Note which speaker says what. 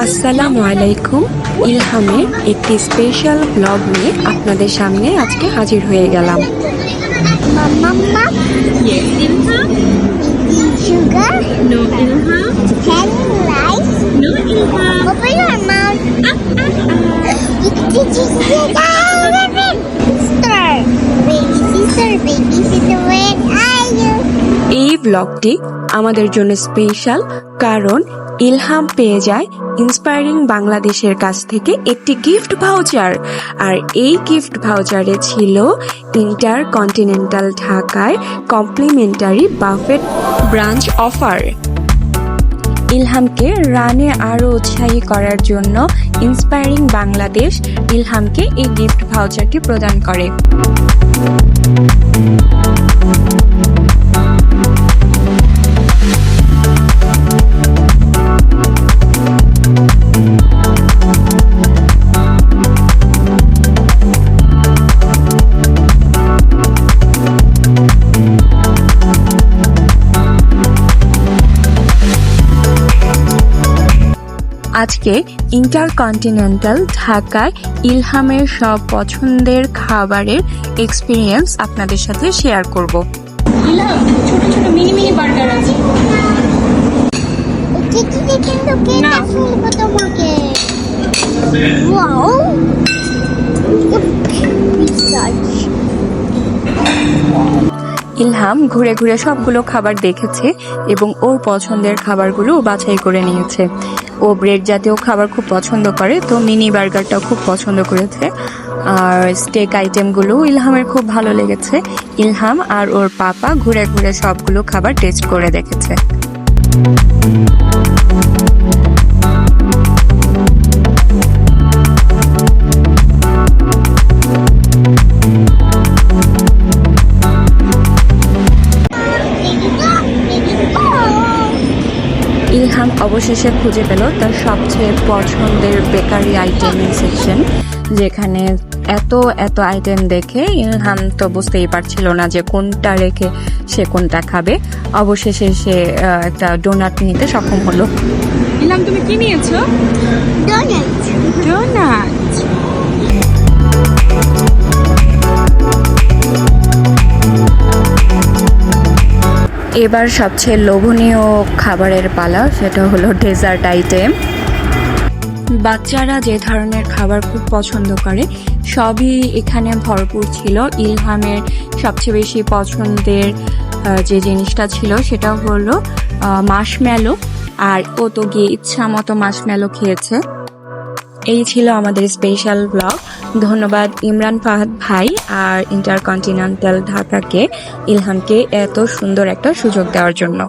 Speaker 1: আসসালামু আলাইকুম। ইলহামের একটি স্পেশাল ব্লগ নিয়ে আপনাদের সামনে আজকে হাজির হয়ে গেলাম।
Speaker 2: Sister.
Speaker 1: ব্লগটি আমাদের জন্য স্পেশাল কারণ ইলহাম পেয়ে যায় ইন্সপায়ারিং বাংলাদেশের কাছ থেকে একটি গিফট ভাউচার আর এই গিফট ভাউচারে ছিল ইন্টার কন্টিনেন্টাল ঢাকায় কমপ্লিমেন্টারি বাফেট ব্রাঞ্চ অফার ইলহামকে রানে আরও উৎসাহী করার জন্য ইন্সপায়ারিং বাংলাদেশ ইলহামকে এই গিফট ভাউচারটি প্রদান করে। আজকে ইন্টারকন্টিনেন্টাল ঢাকায় ইলহামের সব পছন্দের খাবারের এক্সপিরিয়েন্স আপনাদের সাথে শেয়ার করব।
Speaker 3: ইলহাম ছোট ছোট মিনি মিনি বার্গার আছে।
Speaker 2: কিন্তু কেটে ফেলব তোমাকে? ওয়াও!
Speaker 1: ইলহাম ঘুরে ঘুরে সবগুলো খাবার দেখেছে এবং ওর পছন্দের খাবারগুলো বাছাই করে নিয়েছে। ও ব্রেড জাতীয় খাবার খুব পছন্দ করে, তো মিনি বার্গারটাও খুব পছন্দ করেছে। আর স্টেক আইটেমগুলো ইলহামের খুব ভালো লেগেছে। ইলহাম আর ওর পাপা ঘুরে ঘুরে সবগুলো খাবার টেস্ট করে দেখেছে। ইলহাম অবশেষে খুঁজে পেল তার সবচেয়ে পছন্দের বেকারি আইটেম সেকশন যেখানে এত এত আইটেম দেখে ইলহাম তো বুঝতেই পারছিল না যে কোনটা রেখে সে কোনটা খাবে। অবশেষে সে একটা ডোনাট নিতে সক্ষম হলো।
Speaker 3: ইলহাম তুমি কি নিয়েছো?
Speaker 2: ডোনাট
Speaker 3: ডোনাট
Speaker 1: এবার সবচেয়ে লোভনীয় খাবারের পালা সেটা হলো ডেজার্ট আইটেম বাচ্চারা যে ধরনের খাবার খুব পছন্দ করে, সবই এখানে ভরপুর ছিল। ইলহামের সবচেয়ে বেশি পছন্দের যে জিনিসটা ছিল সেটা হলো মাশম্যালো আর ও তো গিয়ে ইচ্ছা মতো মাশম্যালো খেয়েছে। এই ছিল আমাদের স্পেশাল ব্লগ ধন্যবাদ ইমরান ফাহাদ ভাই আর ইন্টারকন্টিনেন্টাল ঢাকাকে ইলহামকে এত সুন্দর একটা সুযোগ দেওয়ার জন্য।